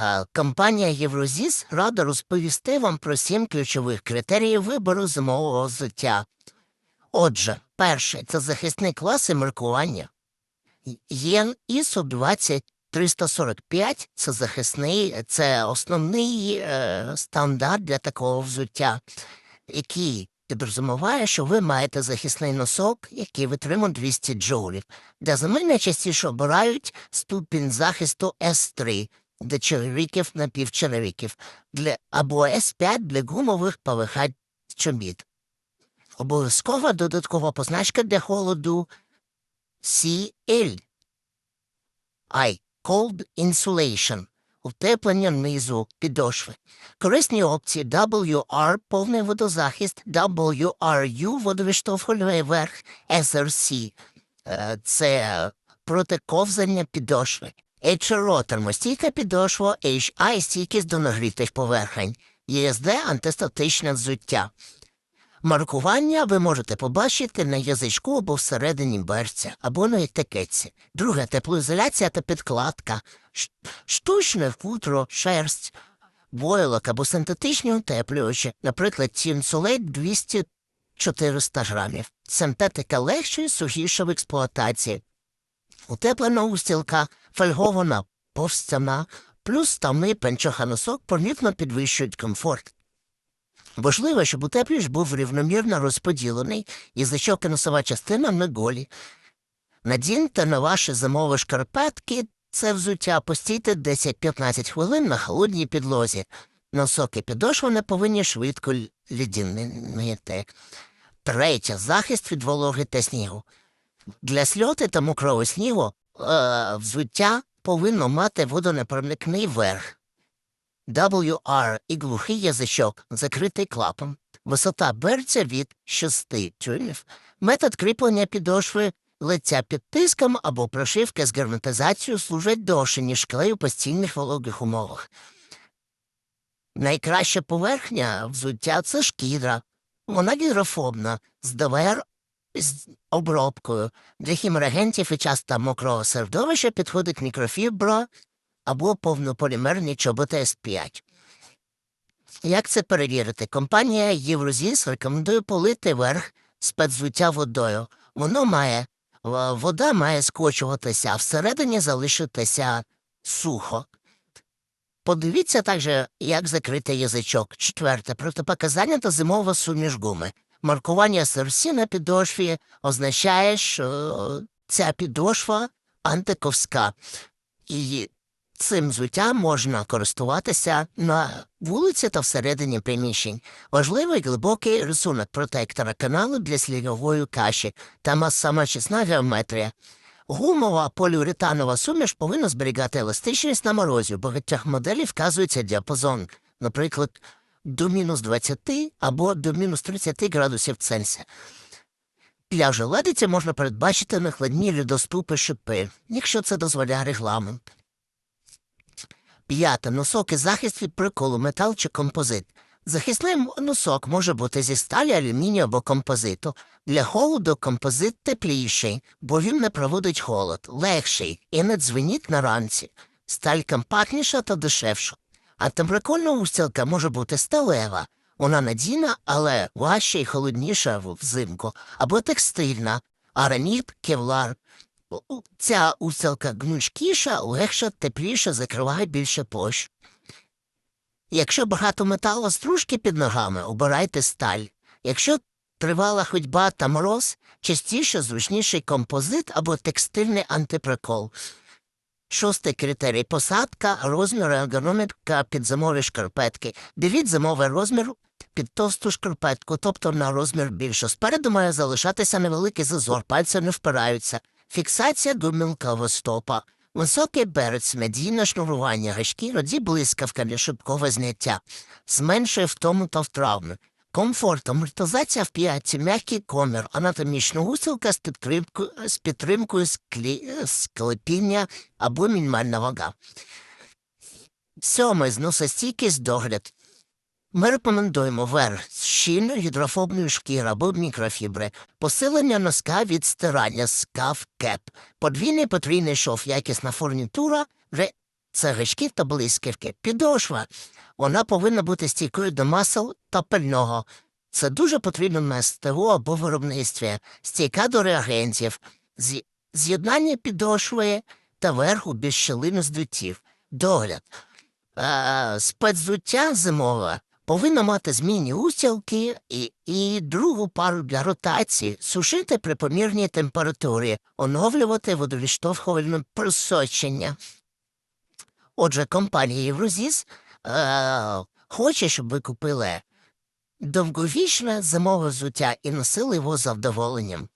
Увага! Компанія Єврозіс рада розповісти вам про сім ключових критеріїв вибору зимового взуття. Отже, перше це захисний клас і маркування. Є ISO 20345 це захисний, це основний е, стандарт для такого взуття, який підрозуміває, що ви маєте захисний носок, який витримує 200 джоулів. Для зими найчастіше обирають ступінь захисту S3 для чоловіків напівчоловіків, для або С5 для гумових ПВХ чобіт. Обов'язкова додаткова позначка для холоду CL. I. Cold Insulation. Утеплення низу підошви. Корисні опції WR – повний водозахист, WRU – водовиштовхувальний верх, SRC е, – це протиковзання підошви. HRO – термостійка підошва, HI – стійкість до нагрітих поверхень, ESD – антистатичне взуття. Маркування ви можете побачити на язичку або всередині берця, або на етикетці. Друге теплоізоляція та підкладка, штучне футро, шерсть, войлок або синтетичні утеплювачі, наприклад, Тінсулейт 200-400 грамів. Синтетика легша і сухіша в експлуатації. Утеплена устілка, фольгована, повстяна, плюс ставний пенчоханосок помітно підвищують комфорт. Важливо, щоб утеплювач був рівномірно розподілений і зачоки носова частина на голі. Надіньте на ваші зимові шкарпетки це взуття постійте 10-15 хвилин на холодній підлозі. Носок і підошва не повинні швидко лідінити. Третє захист від вологи та снігу. Для сльоти та мокрого снігу е, взуття повинно мати водонепроникний верх. WR і глухий язичок, закритий клапан. Висота берця від 6 тюлів. Метод кріплення підошви лиця під тиском або прошивки з герметизацією служать довше, ніж клей у постійних вологих умовах. Найкраща поверхня взуття це шкіра. Вона гідрофобна, з ДВР з обробкою. Для хімрегентів і часто мокрого середовища підходить мікрофібра або повнополімерні чоботи С5. Як це перевірити? Компанія Єврозіс рекомендує полити верх спецвуття водою. Воно має, вода має скочуватися, а всередині залишитися сухо. Подивіться також, як закрити язичок. Четверте. Протипоказання та зимова суміш гуми. Маркування серсі на підошві означає, що ця підошва антиковська. І цим взуттям можна користуватися на вулиці та всередині приміщень. Важливий глибокий рисунок протектора каналу для слігової каші та ма- сама чесна геометрія. Гумова поліуретанова суміш повинна зберігати еластичність на морозі. У багатьох моделей вказується діапазон, наприклад, до мінус 20 або до мінус 30 градусів Цельсія. Для желедиці можна передбачити накладні льодоступи шипи, якщо це дозволяє регламент. П'яте. Носок і захист від приколу, метал чи композит. Захисний носок може бути зі сталі, алюмінію або композиту. Для холоду композит тепліший, бо він не проводить холод, легший і не дзвеніть на ранці. Сталь компактніша та дешевша. А температурна устілка може бути сталева. Вона надійна, але важча і холодніша взимку, або текстильна, араніт, кевлар. Ця устілка гнучкіша, легша, тепліша, закриває більше площ. Якщо багато металу стружки під ногами, обирайте сталь. Якщо тривала ходьба та мороз, частіше зручніший композит або текстильний антиприкол. Шостий критерій посадка, розмір ергономіка під зимові шкарпетки. Беріть зимовий розмір під товсту шкарпетку, тобто на розмір більше. Спереду має залишатися невеликий зазор, пальці не впираються. Фіксація до мілкого стопа. Високий берець, медійне шнурування, гачки, роді блискавка для шибкового зняття. Зменшує втому та травми. Комфорт, амортизація в п'ятці, м'який комір, анатомічна гусилка з підтримкою, з підтримкою склі, склепіння або мінімальна вага. Сьомий зносостійкість догляд. Ми рекомендуємо верх з щільною гідрофобною шкіри або мікрофібри, посилення носка від стирання скаф кеп, подвійний потрійний шов, якісна фурнітура, це гачки та блискавки. Підошва. Вона повинна бути стійкою до масел та пального. Це дуже потрібно на або виробництві, стійка до реагентів, з'єднання підошви та верху без щілини здуттів. Догляд. Е, спецзуття зимове повинно мати змінні устілки і, і другу пару для ротації, сушити при помірній температурі, оновлювати водовідштовхувальне просочення. Отже, компанія Єврозіс е, хоче, щоб ви купили довговічне зимове взуття і носили його з задоволенням.